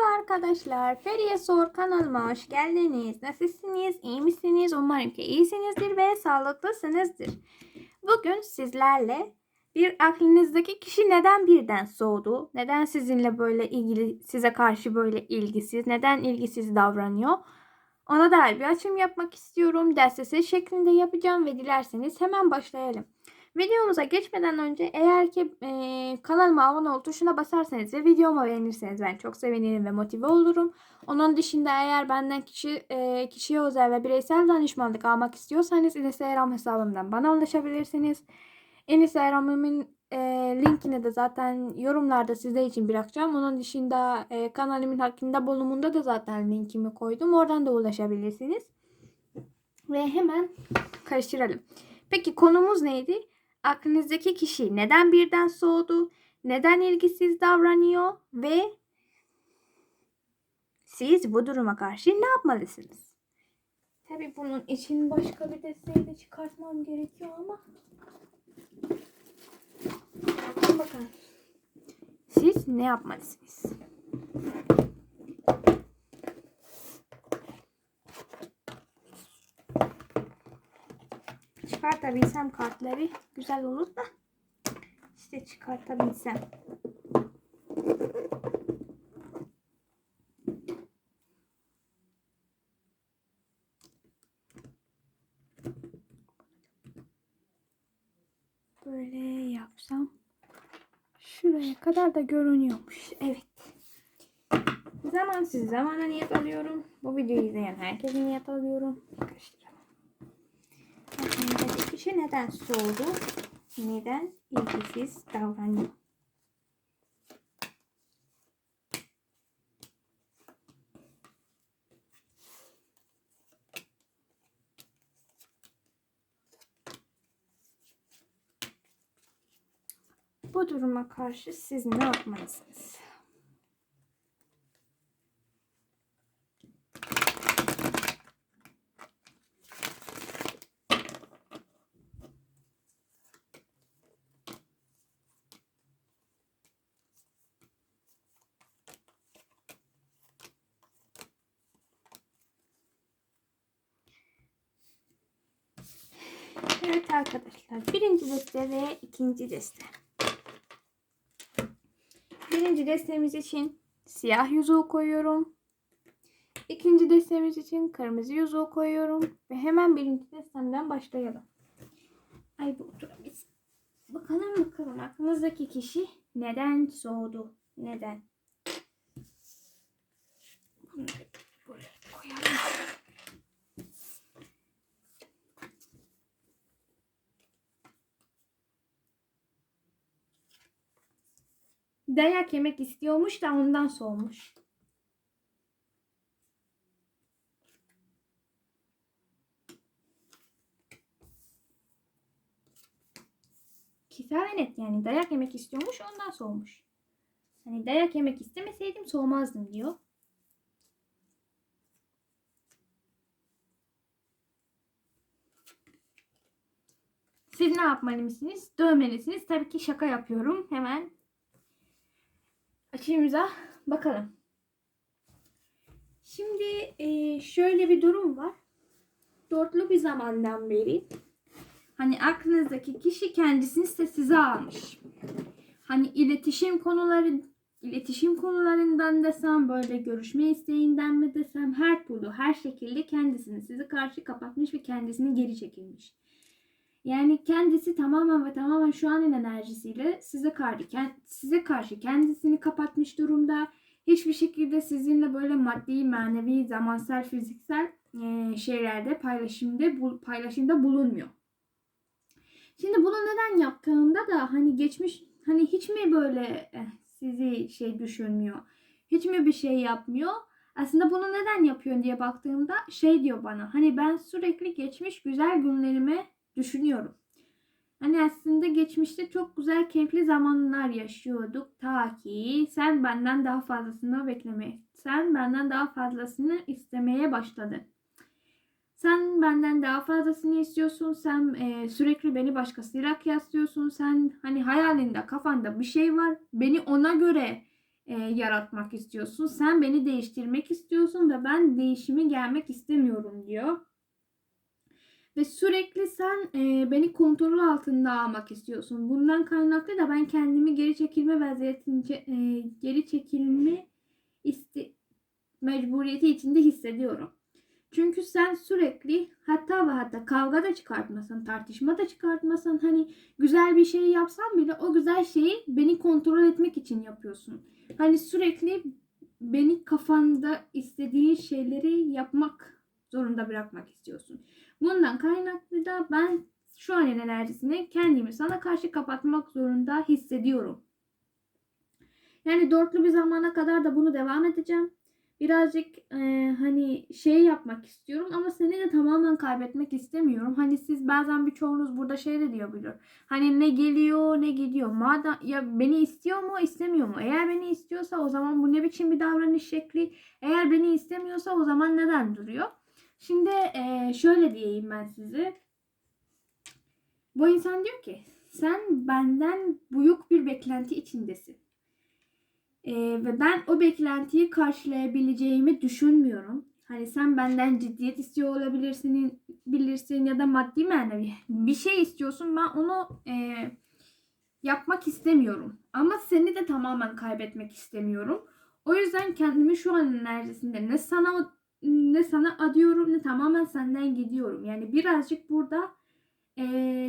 Merhaba arkadaşlar. Feriye Sor kanalıma hoş geldiniz. Nasılsınız? İyi misiniz? Umarım ki iyisinizdir ve sağlıklısınızdır. Bugün sizlerle bir aklınızdaki kişi neden birden soğudu? Neden sizinle böyle ilgili, size karşı böyle ilgisiz? Neden ilgisiz davranıyor? Ona dair bir açım yapmak istiyorum. Destesi şeklinde yapacağım ve dilerseniz hemen başlayalım. Videomuza geçmeden önce eğer ki e, kanalıma abone ol tuşuna basarsanız ve videomu beğenirseniz ben çok sevinirim ve motive olurum. Onun dışında eğer benden kişi e, kişiye özel ve bireysel danışmanlık almak istiyorsanız Instagram hesabımdan bana ulaşabilirsiniz. Instagram'ımın e, linkini de zaten yorumlarda size için bırakacağım. Onun dışında e, kanalımın hakkında bölümünde de zaten linkimi koydum. Oradan da ulaşabilirsiniz. Ve hemen karıştıralım. Peki konumuz neydi? Aklınızdaki kişi neden birden soğudu? Neden ilgisiz davranıyor? Ve siz bu duruma karşı ne yapmalısınız? Tabi bunun için başka bir desteği de çıkartmam gerekiyor ama. Bakın. Siz ne yapmalısınız? Çıkartabilsem kartları güzel olur da. İşte çıkartabilsem. Böyle yapsam. Şuraya kadar da görünüyormuş. Evet. Zamansız zamana niyet alıyorum. Bu videoyu izleyen herkese niyet alıyorum. Karıştıralım. Aklımdaki kişi neden soğudu? Neden ilgisiz davranıyor? Bu duruma karşı siz ne yapmalısınız? Evet arkadaşlar. Birinci deste ve ikinci deste. Birinci destemiz için siyah yüzüğü koyuyorum. İkinci destemiz için kırmızı yüzüğü koyuyorum. Ve hemen birinci destemden başlayalım. Ay bu oturabilsin. Bakalım bakalım aklınızdaki kişi neden soğudu? Neden? Dayak yemek istiyormuş da ondan soğumuş. Kisa ve net yani dayak yemek istiyormuş ondan soğumuş. Hani dayak yemek istemeseydim soğumazdım diyor. Siz ne yapmalısınız? Dövmelisiniz. Tabii ki şaka yapıyorum. Hemen açımıza bakalım. Şimdi e, şöyle bir durum var. Dörtlü bir zamandan beri hani aklınızdaki kişi kendisini sessize almış. Hani iletişim konuları iletişim konularından desem böyle görüşme isteğinden mi desem her türlü her şekilde kendisini size karşı kapatmış ve kendisini geri çekilmiş. Yani kendisi tamamen ve tamamen şu anın enerjisiyle size karşı size karşı kendisini kapatmış durumda. Hiçbir şekilde sizinle böyle maddi, manevi, zamansal, fiziksel e, şeylerde paylaşımda paylaşımda bulunmuyor. Şimdi bunu neden yaptığında da hani geçmiş hani hiç mi böyle eh, sizi şey düşünmüyor? Hiç mi bir şey yapmıyor? Aslında bunu neden yapıyor diye baktığımda şey diyor bana. Hani ben sürekli geçmiş güzel günlerime düşünüyorum. Hani aslında geçmişte çok güzel keyifli zamanlar yaşıyorduk ta ki sen benden daha fazlasını beklemeye, sen benden daha fazlasını istemeye başladın. Sen benden daha fazlasını istiyorsun. Sen e, sürekli beni başkasıyla kıyaslıyorsun. Sen hani hayalinde, kafanda bir şey var. Beni ona göre e, yaratmak istiyorsun. Sen beni değiştirmek istiyorsun ve ben değişimi gelmek istemiyorum diyor. Ve sürekli sen e, beni kontrol altında almak istiyorsun. Bundan kaynaklı da ben kendimi geri çekilme vaziyetince e, geri çekilme iste, mecburiyeti içinde hissediyorum. Çünkü sen sürekli hatta ve hatta kavga da çıkartmasan, tartışma da çıkartmasan hani güzel bir şey yapsan bile o güzel şeyi beni kontrol etmek için yapıyorsun. Hani sürekli beni kafanda istediğin şeyleri yapmak zorunda bırakmak istiyorsun. Bundan kaynaklı da ben şu an enerjisini kendimi sana karşı kapatmak zorunda hissediyorum. Yani dörtlü bir zamana kadar da bunu devam edeceğim. Birazcık e, hani şey yapmak istiyorum ama seni de tamamen kaybetmek istemiyorum. Hani siz bazen birçoğunuz burada şey de diyor biliyor. Hani ne geliyor ne gidiyor. Madem ya beni istiyor mu istemiyor mu? Eğer beni istiyorsa o zaman bu ne biçim bir davranış şekli? Eğer beni istemiyorsa o zaman neden duruyor? Şimdi e, şöyle diyeyim ben size. Bu insan diyor ki sen benden büyük bir beklenti içindesin. E, ve ben o beklentiyi karşılayabileceğimi düşünmüyorum. Hani sen benden ciddiyet istiyor olabilirsin, bilirsin ya da maddi manevi bir şey istiyorsun. Ben onu e, yapmak istemiyorum. Ama seni de tamamen kaybetmek istemiyorum. O yüzden kendimi şu an enerjisinde ne sana ne sana adıyorum ne tamamen senden gidiyorum. Yani birazcık burada e,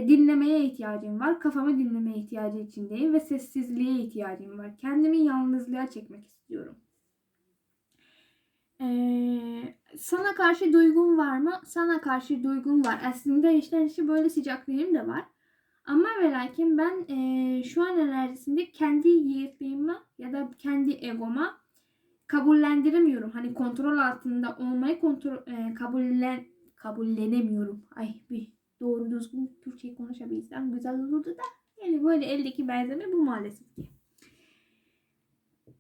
dinlemeye ihtiyacım var. Kafamı dinlemeye ihtiyacı içindeyim ve sessizliğe ihtiyacım var. Kendimi yalnızlığa çekmek istiyorum. E, sana karşı duygum var mı? Sana karşı duygum var. Aslında işte işte böyle sıcaklığım da var. Ama ve lakin ben e, şu an enerjisinde kendi yiğitliğime ya da kendi egoma kabullendiremiyorum. Hani kontrol altında olmayı kontrol e, kabullen kabullenemiyorum. Ay bir doğru düzgün Türkçe konuşabilsem güzel olurdu da. Yani böyle eldeki benzeme bu maalesef ki.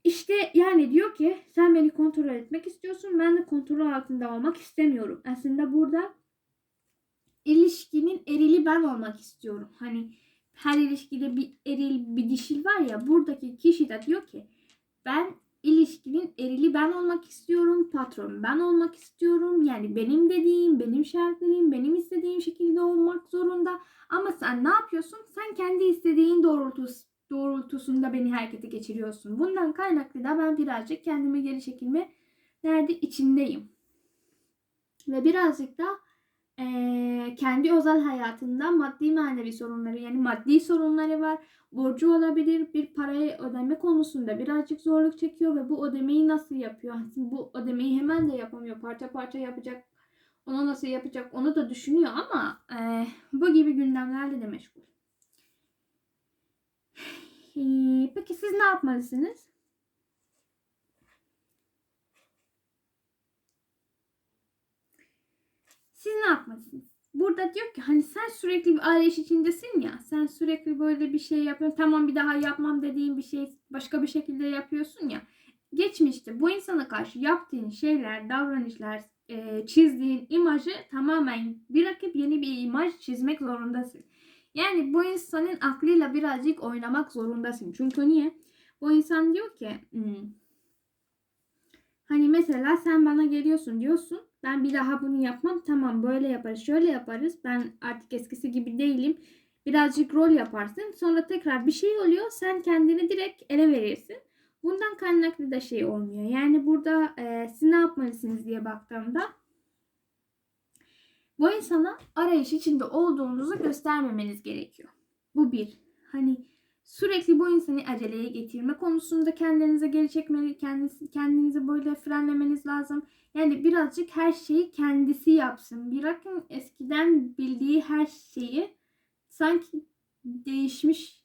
İşte yani diyor ki sen beni kontrol etmek istiyorsun. Ben de kontrol altında olmak istemiyorum. Aslında burada ilişkinin erili ben olmak istiyorum. Hani her ilişkide bir eril bir dişil var ya buradaki kişi de diyor ki ben ilişkinin erili ben olmak istiyorum, patron ben olmak istiyorum. Yani benim dediğim, benim şartlarım, benim istediğim şekilde olmak zorunda. Ama sen ne yapıyorsun? Sen kendi istediğin doğrultus, doğrultusunda beni harekete geçiriyorsun. Bundan kaynaklı da ben birazcık kendime geri çekilme nerede içindeyim. Ve birazcık da ee, kendi özel hayatında maddi manevi sorunları yani maddi sorunları var. Borcu olabilir bir parayı ödeme konusunda birazcık zorluk çekiyor ve bu ödemeyi nasıl yapıyor? Bu ödemeyi hemen de yapamıyor. Parça parça yapacak. Onu nasıl yapacak onu da düşünüyor ama e, bu gibi gündemlerle de meşgul. Peki siz ne yapmalısınız? Siz ne yapmalısınız? Burada diyor ki hani sen sürekli bir arayış içindesin ya. Sen sürekli böyle bir şey yapıyorsun. Tamam bir daha yapmam dediğin bir şey başka bir şekilde yapıyorsun ya. Geçmişte bu insana karşı yaptığın şeyler, davranışlar, e, çizdiğin imajı tamamen bırakıp yeni bir imaj çizmek zorundasın. Yani bu insanın aklıyla birazcık oynamak zorundasın. Çünkü niye? Bu insan diyor ki hmm, hani mesela sen bana geliyorsun diyorsun ben bir daha bunu yapmam. Tamam böyle yaparız. Şöyle yaparız. Ben artık eskisi gibi değilim. Birazcık rol yaparsın. Sonra tekrar bir şey oluyor. Sen kendini direkt ele verirsin. Bundan kaynaklı da şey olmuyor. Yani burada e, siz ne yapmalısınız diye baktığımda bu insana arayış içinde olduğunuzu göstermemeniz gerekiyor. Bu bir. Hani sürekli bu insanı aceleye getirme konusunda kendinize geri çekmeli, kendinizi, kendinizi böyle frenlemeniz lazım. Yani birazcık her şeyi kendisi yapsın. Bırakın eskiden bildiği her şeyi sanki değişmiş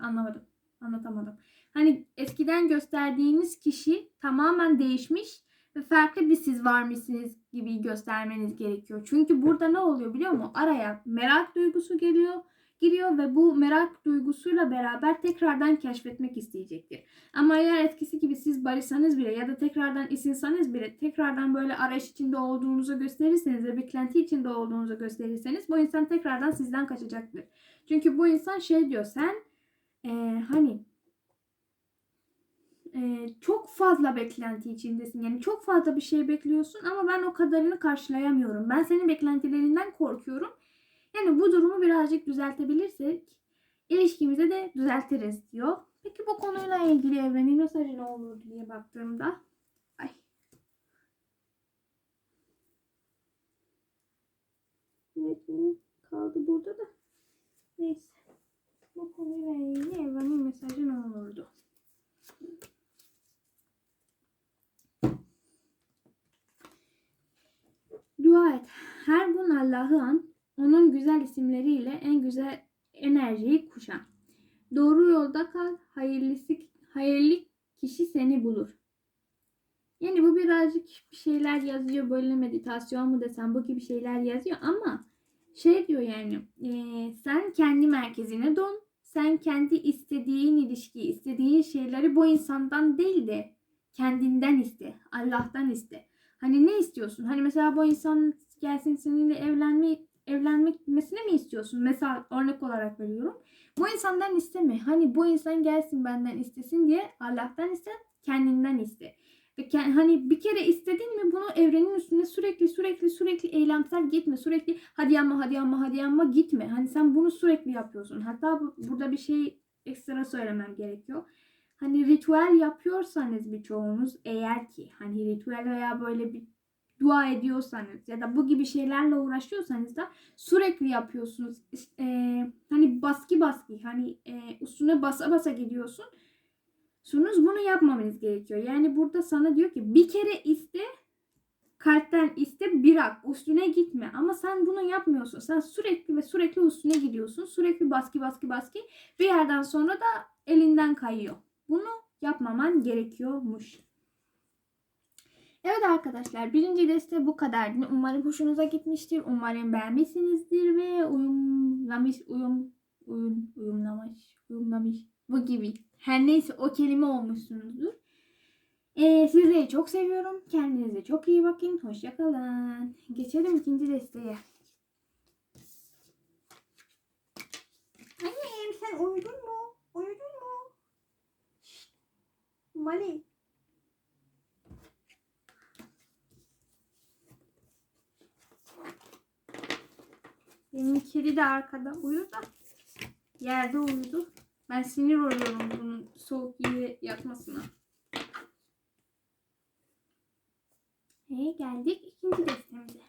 anlamadım. Anlatamadım. Hani eskiden gösterdiğiniz kişi tamamen değişmiş ve farklı bir siz varmışsınız gibi göstermeniz gerekiyor. Çünkü burada ne oluyor biliyor musun? Araya merak duygusu geliyor giriyor ve bu merak duygusuyla beraber tekrardan keşfetmek isteyecektir. Ama eğer etkisi gibi siz barışsanız bile ya da tekrardan isinsanız bile tekrardan böyle arayış içinde olduğunuzu gösterirseniz ve beklenti içinde olduğunuzu gösterirseniz bu insan tekrardan sizden kaçacaktır. Çünkü bu insan şey diyor sen ee, hani e, çok fazla beklenti içindesin. Yani çok fazla bir şey bekliyorsun ama ben o kadarını karşılayamıyorum. Ben senin beklentilerinden korkuyorum. Yani bu durumu birazcık düzeltebilirsek ilişkimizi de düzeltiriz diyor. Peki bu konuyla ilgili evrenin mesajı ne olurdu diye baktığımda. Ay. Evet, kaldı burada da. Neyse. Bu konuyla ilgili evrenin mesajı ne olurdu? Dua et. Her gün Allah'ı an, onun güzel isimleriyle en güzel enerjiyi kuşan. Doğru yolda kal, hayırlısı, hayırlı kişi seni bulur. Yani bu birazcık bir şeyler yazıyor böyle meditasyon mu desem bu gibi şeyler yazıyor ama şey diyor yani eee, sen kendi merkezine dön. Sen kendi istediğin ilişkiyi, istediğin şeyleri bu insandan değil de kendinden iste. Allah'tan iste. Hani ne istiyorsun? Hani mesela bu insan gelsin seninle evlenme evlenmesini mi istiyorsun? Mesela örnek olarak veriyorum. Bu insandan isteme. Hani bu insan gelsin benden istesin diye Allah'tan iste, kendinden iste. Hani bir kere istedin mi bunu evrenin üstüne sürekli sürekli sürekli eylemsel gitme. Sürekli hadi yanma hadi yanma hadi yanma gitme. Hani sen bunu sürekli yapıyorsun. Hatta bu- burada bir şey ekstra söylemem gerekiyor. Hani ritüel yapıyorsanız birçoğunuz eğer ki hani ritüel veya böyle bir dua ediyorsanız ya da bu gibi şeylerle uğraşıyorsanız da sürekli yapıyorsunuz. Eee, hani baskı baskı hani eee, üstüne basa basa gidiyorsun. Sunuz bunu yapmamanız gerekiyor. Yani burada sana diyor ki bir kere iste kalpten iste bırak üstüne gitme ama sen bunu yapmıyorsun. Sen sürekli ve sürekli üstüne gidiyorsun. Sürekli baskı baskı baskı bir yerden sonra da elinden kayıyor. Bunu yapmaman gerekiyormuş. Evet arkadaşlar birinci deste bu kadardı. Umarım hoşunuza gitmiştir. Umarım beğenmişsinizdir ve uyumlamış, uyum, uyum, uyumlamış, uyumlamış bu gibi. Her neyse o kelime olmuşsunuzdur. Ee, sizleri çok seviyorum. Kendinize çok iyi bakın. Hoşçakalın. Geçelim ikinci desteğe. Annem sen uyudun mu? Uyudun mu? Şşt. Mali. Benim kedi de arkada uyuyor da yerde uyudu. Ben sinir oluyorum bunun soğuk yere yatmasına. Ve geldik ikinci destemize.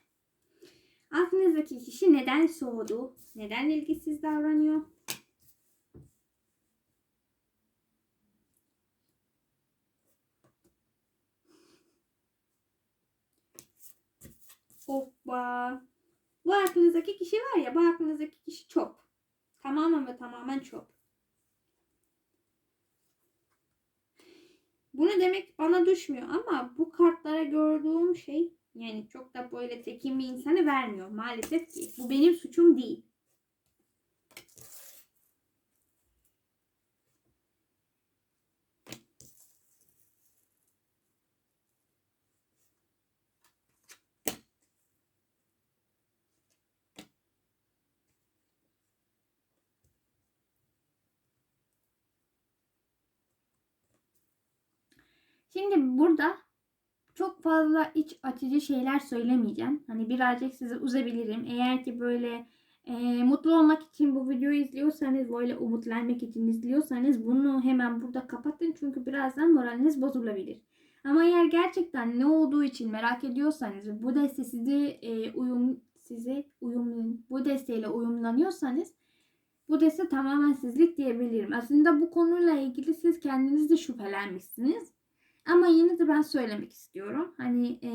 Aklınızdaki kişi neden soğudu? Neden ilgisiz davranıyor? Hoppa. Aklınızdaki kişi var ya, bu aklınızdaki kişi çöp. Tamamen ve tamamen çöp. Bunu demek bana düşmüyor ama bu kartlara gördüğüm şey yani çok da böyle tekin bir insanı vermiyor maalesef ki. Bu benim suçum değil. Şimdi burada çok fazla iç açıcı şeyler söylemeyeceğim. Hani birazcık sizi uzabilirim. Eğer ki böyle e, mutlu olmak için bu videoyu izliyorsanız, böyle umutlanmak için izliyorsanız bunu hemen burada kapatın. Çünkü birazdan moraliniz bozulabilir. Ama eğer gerçekten ne olduğu için merak ediyorsanız, bu deste sizi e, uyum size uyum bu desteğiyle uyumlanıyorsanız bu deste tamamen sizlik diyebilirim. Aslında bu konuyla ilgili siz kendiniz de şüphelenmişsiniz. Ama yine de ben söylemek istiyorum. Hani e,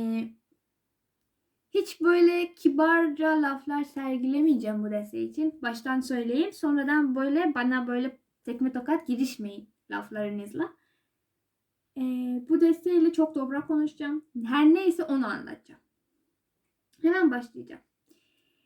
hiç böyle kibarca laflar sergilemeyeceğim bu deste için. Baştan söyleyeyim. Sonradan böyle bana böyle tekme tokat girişmeyin laflarınızla. E, bu desteğiyle çok dobra konuşacağım. Her neyse onu anlatacağım. Hemen başlayacağım.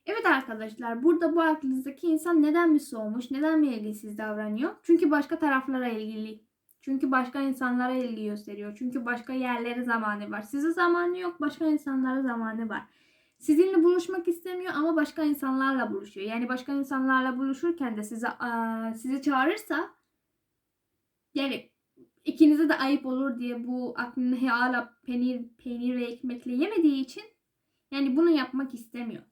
Evet arkadaşlar burada bu aklınızdaki insan neden mi soğumuş, neden mi ilgisiz davranıyor? Çünkü başka taraflara ilgili çünkü başka insanlara ilgi gösteriyor. Çünkü başka yerlere zamanı var. Size zamanı yok, başka insanlara zamanı var. Sizinle buluşmak istemiyor ama başka insanlarla buluşuyor. Yani başka insanlarla buluşurken de size sizi çağırırsa yani ikinize de ayıp olur diye bu aklını hala peynir, peynir ve ekmekle yemediği için yani bunu yapmak istemiyor.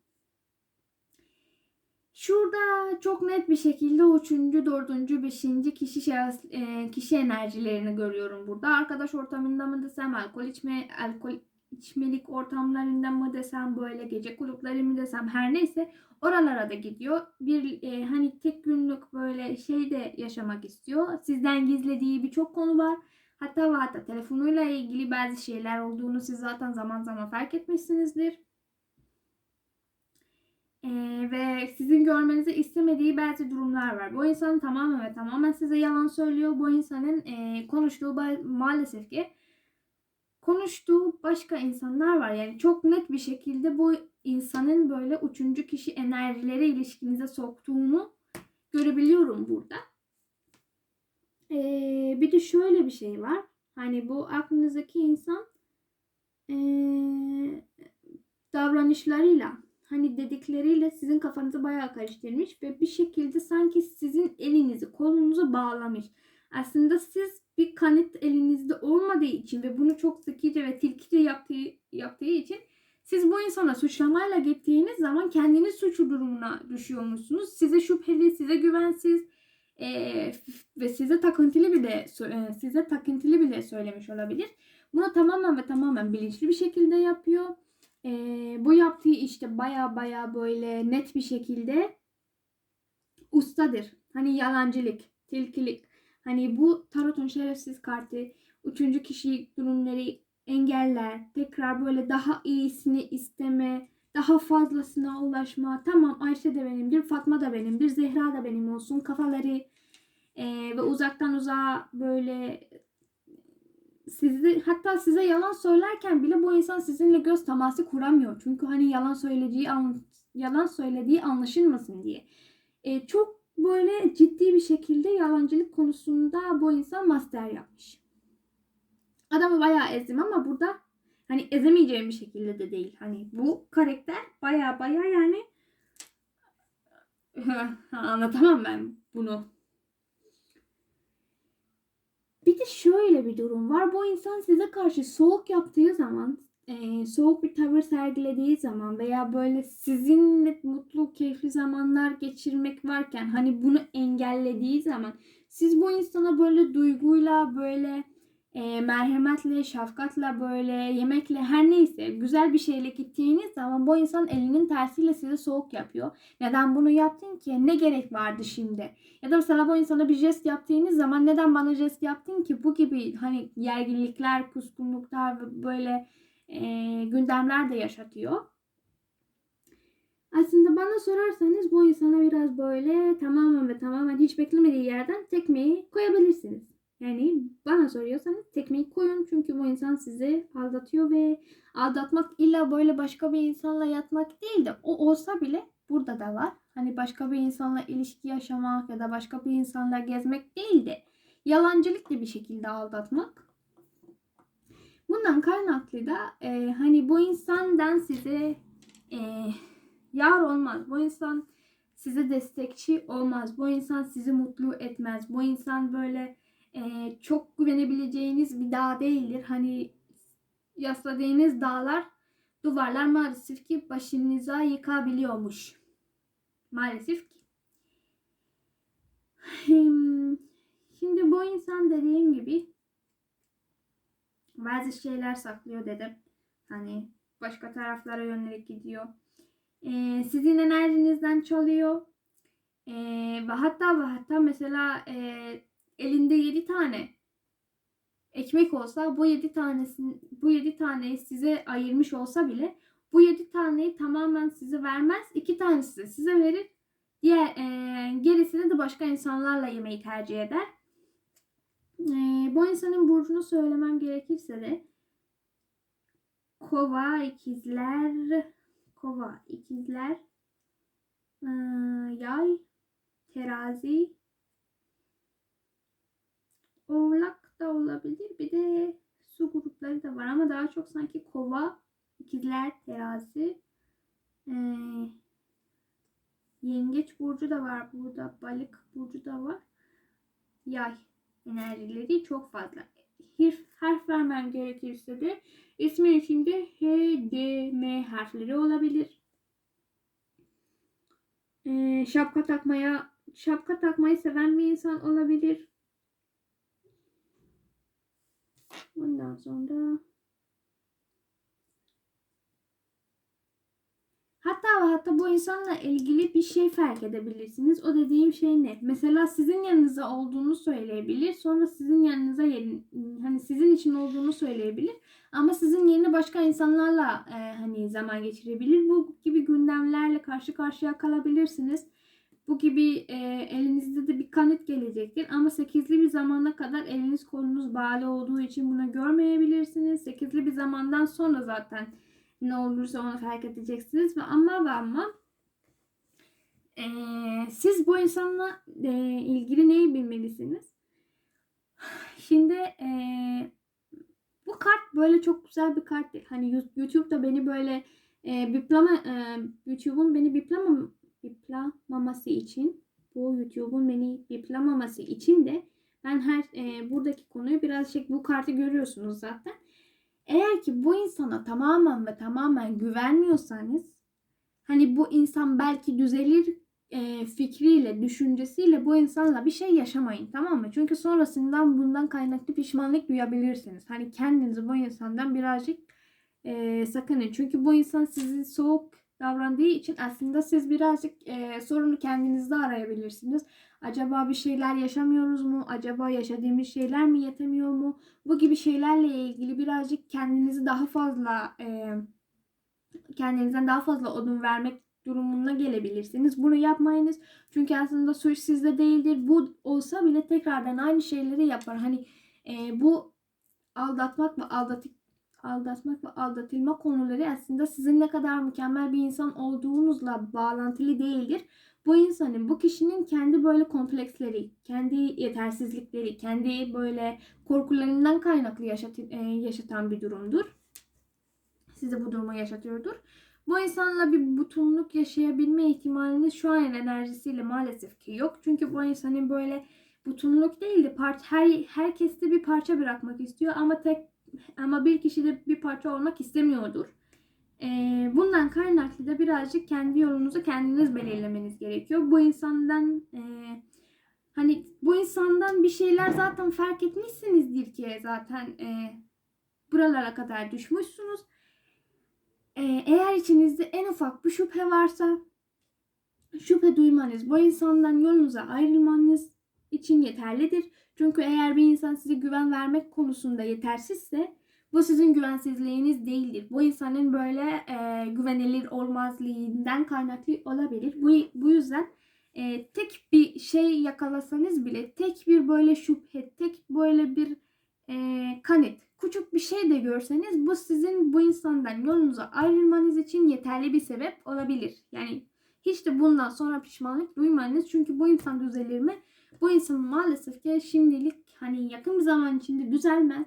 Şurada çok net bir şekilde üçüncü, dördüncü, beşinci kişi şahıs, e, kişi enerjilerini görüyorum burada. Arkadaş ortamında mı desem, alkol içme, alkol içmelik ortamlarında mı desem, böyle gece kulüpleri mi desem her neyse oralara da gidiyor. Bir e, hani tek günlük böyle şey de yaşamak istiyor. Sizden gizlediği birçok konu var. Hatta hatta telefonuyla ilgili bazı şeyler olduğunu siz zaten zaman zaman fark etmişsinizdir. Ee, ve sizin görmenizi istemediği bazı durumlar var. Bu insan tamamen ve tamamen size yalan söylüyor. Bu insanın e, konuştuğu maalesef ki konuştuğu başka insanlar var. Yani çok net bir şekilde bu insanın böyle üçüncü kişi enerjileri ilişkinize soktuğunu görebiliyorum burada. Ee, bir de şöyle bir şey var. Hani bu aklınızdaki insan ee, davranışlarıyla hani dedikleriyle sizin kafanızı bayağı karıştırmış ve bir şekilde sanki sizin elinizi kolunuzu bağlamış. Aslında siz bir kanıt elinizde olmadığı için ve bunu çok zekice ve tilkice yaptığı, yaptığı için siz bu insana suçlamayla gittiğiniz zaman kendiniz suçlu durumuna düşüyormuşsunuz. Size şüpheli, size güvensiz eee, ve size takıntılı bile size takıntılı bile söylemiş olabilir. Bunu tamamen ve tamamen bilinçli bir şekilde yapıyor. Eee, bu yaptığı işte baya baya böyle net bir şekilde ustadır. Hani yalancılık, tilkilik. Hani bu tarotun şerefsiz kartı üçüncü kişi durumları engeller. Tekrar böyle daha iyisini isteme, daha fazlasına ulaşma. Tamam Ayşe de benimdir, Fatma da benimdir, Zehra da benim olsun. Kafaları eee, ve uzaktan uzağa böyle sizi hatta size yalan söylerken bile bu insan sizinle göz teması kuramıyor. Çünkü hani yalan söylediği an, yalan söylediği anlaşılmasın diye. E, çok böyle ciddi bir şekilde yalancılık konusunda bu insan master yapmış. Adamı bayağı ezdim ama burada hani ezemeyeceğim bir şekilde de değil. Hani bu karakter bayağı bayağı yani anlatamam ben bunu. De şöyle bir durum var. Bu insan size karşı soğuk yaptığı zaman, e, soğuk bir tavır sergilediği zaman veya böyle sizinle mutlu, keyifli zamanlar geçirmek varken hani bunu engellediği zaman siz bu insana böyle duyguyla, böyle e, merhametle, şefkatle, böyle yemekle her neyse güzel bir şeyle gittiğiniz zaman bu insan elinin tersiyle size soğuk yapıyor. Neden bunu yaptın ki? Ne gerek vardı şimdi? Ya da mesela bu insana bir jest yaptığınız zaman neden bana jest yaptın ki? Bu gibi hani gerginlikler, kuskunluklar ve böyle e, gündemler de yaşatıyor. Aslında bana sorarsanız bu insana biraz böyle tamamen ve tamamen hiç beklemediği yerden tekmeyi koyabilirsiniz. Yani bana soruyorsanız tekmeyi koyun çünkü bu insan sizi aldatıyor ve aldatmak illa böyle başka bir insanla yatmak değil de o olsa bile burada da var. Hani başka bir insanla ilişki yaşamak ya da başka bir insanla gezmek değil de yalancılıkla bir şekilde aldatmak. Bundan kaynaklı da e, hani bu insandan size e, yar olmaz. Bu insan size destekçi olmaz. Bu insan sizi mutlu etmez. Bu insan böyle e, çok güvenebileceğiniz bir dağ değildir. Hani yasladığınız dağlar, duvarlar maalesef ki başınıza yıkabiliyormuş. Maalesef ki. Şimdi bu insan dediğim gibi bazı şeyler saklıyor dedim. Hani başka taraflara yönelik gidiyor. Ee, sizin enerjinizden çalıyor. Ee, ve hatta ve hatta mesela e, elinde 7 tane ekmek olsa bu 7 tanesini bu 7 taneyi size ayırmış olsa bile bu 7 taneyi tamamen size vermez. 2 tanesi de size verir. Diğer e, gerisini de başka insanlarla yemeyi tercih eder. E, bu insanın burcunu söylemem gerekirse de Kova, ikizler, Kova, ikizler, e, Yay, Terazi, Oğlak da olabilir. Bir de su grupları da var ama daha çok sanki Kova, ikizler, Terazi, e, Yengeç burcu da var burada. Balık burcu da var. Yay. enerjileri çok fazla. Harf, harf vermem gerekirse de ismin içinde H, D, M harfleri olabilir. Ee, şapka takmaya şapka takmayı seven bir insan olabilir. Ondan sonra Hatta ve hatta bu insanla ilgili bir şey fark edebilirsiniz. O dediğim şey ne? Mesela sizin yanınıza olduğunu söyleyebilir. Sonra sizin yanınıza hani sizin için olduğunu söyleyebilir. Ama sizin yerine başka insanlarla e, hani zaman geçirebilir. Bu gibi gündemlerle karşı karşıya kalabilirsiniz. Bu gibi e, elinizde de bir kanıt gelecektir. Ama sekizli bir zamana kadar eliniz kolunuz bağlı olduğu için bunu görmeyebilirsiniz. Sekizli bir zamandan sonra zaten ne olursa onu fark edeceksiniz ve ama ve ama e, siz bu insanla e, ilgili neyi bilmelisiniz? Şimdi e, bu kart böyle çok güzel bir kart değil. Hani YouTube'da beni böyle e, biplama e, YouTube'un beni biplamam biplamaması için bu YouTube'un beni biplamaması için de ben her e, buradaki konuyu birazcık bu kartı görüyorsunuz zaten. Eğer ki bu insana tamamen ve tamamen güvenmiyorsanız hani bu insan belki düzelir e, fikriyle, düşüncesiyle bu insanla bir şey yaşamayın tamam mı? Çünkü sonrasından bundan kaynaklı pişmanlık duyabilirsiniz. Hani kendinizi bu insandan birazcık e, sakının. Çünkü bu insan sizi soğuk davrandığı için aslında siz birazcık e, sorunu kendinizde arayabilirsiniz. Acaba bir şeyler yaşamıyoruz mu? Acaba yaşadığımız şeyler mi yetemiyor mu? Bu gibi şeylerle ilgili birazcık kendinizi daha fazla e, kendinizden daha fazla odun vermek durumuna gelebilirsiniz. Bunu yapmayınız. Çünkü aslında suç sizde değildir. Bu olsa bile tekrardan aynı şeyleri yapar. Hani e, bu aldatmak ve aldatıp aldatmak ve aldatılma konuları aslında sizin ne kadar mükemmel bir insan olduğunuzla bağlantılı değildir. Bu insanın, bu kişinin kendi böyle kompleksleri, kendi yetersizlikleri, kendi böyle korkularından kaynaklı yaşat, e, yaşatan bir durumdur. Size bu durumu yaşatıyordur. Bu insanla bir butunluk yaşayabilme ihtimaliniz şu an enerjisiyle maalesef ki yok. Çünkü bu insanın böyle butunluk değil de part, her, herkeste bir parça bırakmak istiyor ama tek ama bir kişi de bir parça olmak istemiyordur. Ee, bundan kaynaklı da birazcık kendi yolunuzu kendiniz belirlemeniz gerekiyor. Bu insandan e, hani bu insandan bir şeyler zaten fark etmişsinizdir ki zaten e, buralara kadar düşmüşsünüz. E, eğer içinizde en ufak bir şüphe varsa şüphe duymanız, bu insandan yolunuza ayrılmanız için yeterlidir. Çünkü eğer bir insan size güven vermek konusunda yetersizse bu sizin güvensizliğiniz değildir. Bu insanın böyle e, güvenilir olmazlığından kaynaklı olabilir. Bu, bu yüzden e, tek bir şey yakalasanız bile tek bir böyle şüphe, tek böyle bir e, kanıt, küçük bir şey de görseniz bu sizin bu insandan yolunuza ayrılmanız için yeterli bir sebep olabilir. Yani hiç de bundan sonra pişmanlık duymayınız. Çünkü bu insan düzelir mi? Bu insan maalesef ki şimdilik hani yakın bir zaman içinde düzelmez.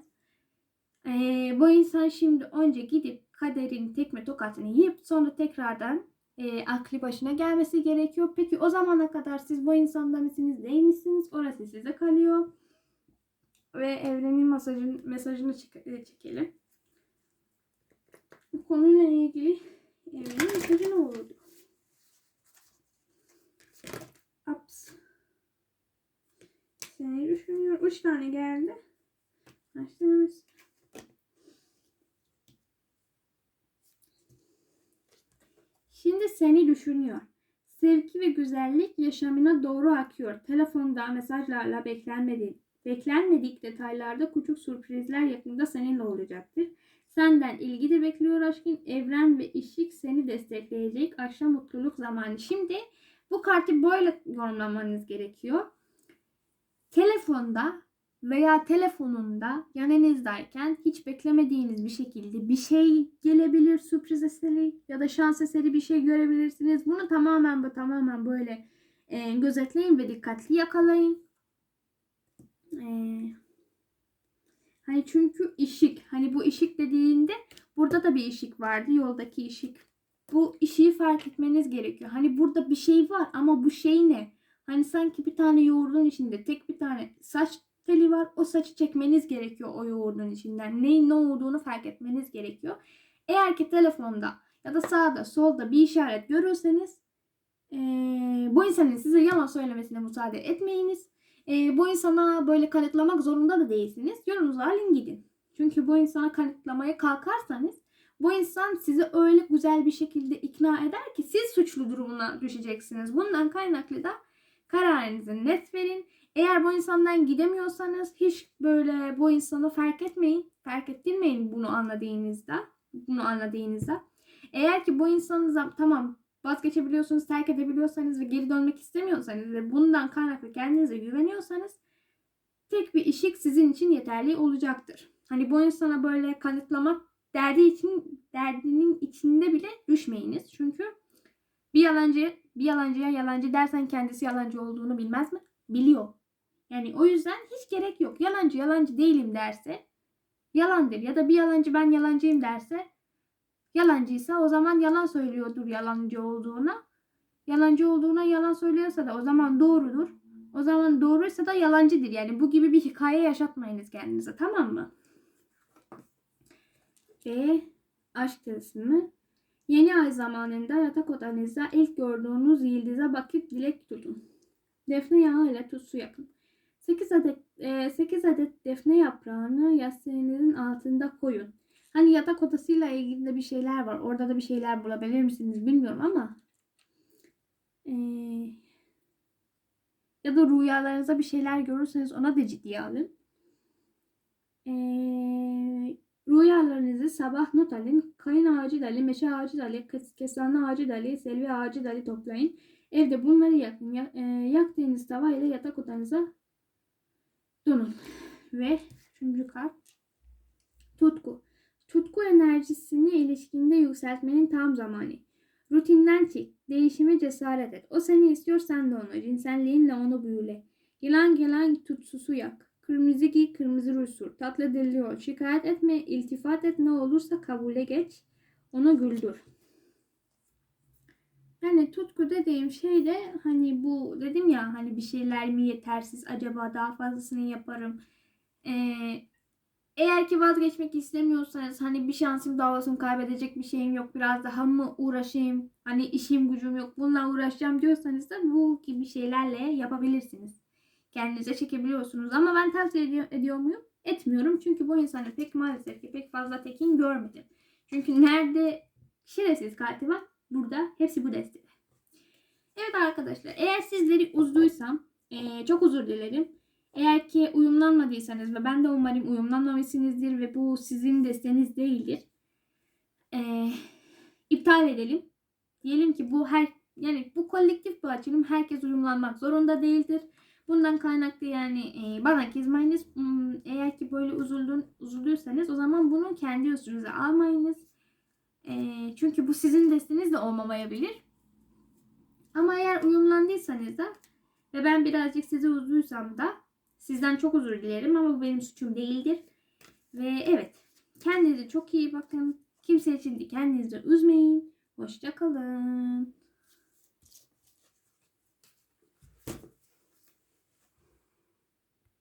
Ee, bu insan şimdi önce gidip kaderin tekme tokatını yiyip sonra tekrardan e, aklı başına gelmesi gerekiyor. Peki o zamana kadar siz bu insandan misiniz değil misiniz? Orası size kalıyor. Ve evrenin mesajını, mesajını çekelim. Bu konuyla ilgili evrenin mesajı ne olurdu? Seni düşünüyor. Üç tane geldi. Açtınız. Şimdi seni düşünüyor. Sevgi ve güzellik yaşamına doğru akıyor. Telefonda mesajlarla beklenmedik, beklenmedik detaylarda küçük sürprizler yakında seninle olacaktır. Senden ilgi de bekliyor aşkın. Evren ve işlik seni destekleyecek. Aşağı mutluluk zamanı. Şimdi bu kartı böyle yorumlamanız gerekiyor. Telefonda veya telefonunda yanınızdayken hiç beklemediğiniz bir şekilde bir şey gelebilir sürpriz eseri ya da şans eseri bir şey görebilirsiniz. Bunu tamamen bu tamamen böyle e, gözetleyin ve dikkatli yakalayın. E, hani çünkü ışık hani bu ışık dediğinde burada da bir ışık vardı yoldaki ışık. Bu ışığı fark etmeniz gerekiyor. Hani burada bir şey var ama bu şey ne? Hani sanki bir tane yoğurdun içinde tek bir tane saç teli var. O saçı çekmeniz gerekiyor o yoğurdun içinden. Neyin ne olduğunu fark etmeniz gerekiyor. Eğer ki telefonda ya da sağda solda bir işaret görürseniz eee, bu insanın size yalan söylemesine müsaade etmeyiniz. Eee, bu insana böyle kanıtlamak zorunda da değilsiniz. Yolunuzu alın gidin. Çünkü bu insana kanıtlamaya kalkarsanız bu insan sizi öyle güzel bir şekilde ikna eder ki siz suçlu durumuna düşeceksiniz. Bundan kaynaklı da kararınızı net verin. Eğer bu insandan gidemiyorsanız hiç böyle bu insanı fark etmeyin. Fark ettirmeyin bunu anladığınızda. Bunu anladığınızda. Eğer ki bu insanı tamam vazgeçebiliyorsunuz, terk edebiliyorsanız ve geri dönmek istemiyorsanız ve bundan kaynaklı kendinize güveniyorsanız tek bir ışık sizin için yeterli olacaktır. Hani bu insana böyle kanıtlamak derdi için derdinin içinde bile düşmeyiniz. Çünkü bir yalancı bir yalancıya yalancı dersen kendisi yalancı olduğunu bilmez mi? Biliyor. Yani o yüzden hiç gerek yok. Yalancı yalancı değilim derse yalandır. Ya da bir yalancı ben yalancıyım derse yalancıysa o zaman yalan söylüyordur yalancı olduğuna. Yalancı olduğuna yalan söylüyorsa da o zaman doğrudur. O zaman doğruysa da yalancıdır. Yani bu gibi bir hikaye yaşatmayınız kendinize tamam mı? Ve aşk tılsımı. Yeni ay zamanında yatak odanızda ilk gördüğünüz yıldıza bakıp dilek tutun. Defne yağı ile tuzsu yapın. 8 adet, 8 adet defne yaprağını yastığınızın altında koyun. Hani yatak odasıyla ilgili de bir şeyler var. Orada da bir şeyler bulabilir misiniz bilmiyorum ama e, ya da rüyalarınızda bir şeyler görürseniz ona da ciddiye alın. E, rüyalarınızı sabah not alın. Kayın ağacı dalı, meşe ağacı kes- kestane ağacı dalı, selvi ağacı dalı toplayın. Evde bunları yakın. Ya- e, yaktığınız tava ile yatak odanıza donun. Ve üçüncü kart. Tutku. Tutku enerjisini ilişkinde yükseltmenin tam zamanı. Rutinden çık. Değişime cesaret et. O seni istiyor sen de onu. Cinselliğinle onu büyüle. Yılan gelen tutsusu yak. Kırmızı giy, kırmızı ruj sür. Tatlı dilli ol. Şikayet etme, iltifat et. Ne olursa kabule geç. Onu güldür. Yani tutku dediğim şey de hani bu dedim ya hani bir şeyler mi yetersiz acaba daha fazlasını yaparım. Ee, eğer ki vazgeçmek istemiyorsanız hani bir şansım olsun kaybedecek bir şeyim yok biraz daha mı uğraşayım hani işim gücüm yok bununla uğraşacağım diyorsanız da bu gibi şeylerle yapabilirsiniz. Kendinize çekebiliyorsunuz ama ben tavsiye ediyor, ediyor muyum? Etmiyorum çünkü bu insanı pek maalesef ki pek fazla tekin görmedim. Çünkü nerede şerefsiz kartı var burada hepsi bu destede. Evet arkadaşlar eğer sizleri uzduysam eee, çok özür dilerim. Eğer ki uyumlanmadıysanız ve ben de umarım uyumlanmamışsınızdır ve bu sizin desteniz değildir. Eee iptal edelim. Diyelim ki bu her yani bu kolektif bir açılım herkes uyumlanmak zorunda değildir. Bundan kaynaklı yani e, bana kızmayınız. Eğer ki böyle üzüldün, üzüldüyseniz o zaman bunu kendi üstünüze almayınız. E, çünkü bu sizin desteniz de olmamayabilir. Ama eğer uyumlandıysanız da ve ben birazcık sizi üzüyorsam da sizden çok özür dilerim ama bu benim suçum değildir. Ve evet kendinize çok iyi bakın. Kimse için de kendinizi üzmeyin. Hoşçakalın.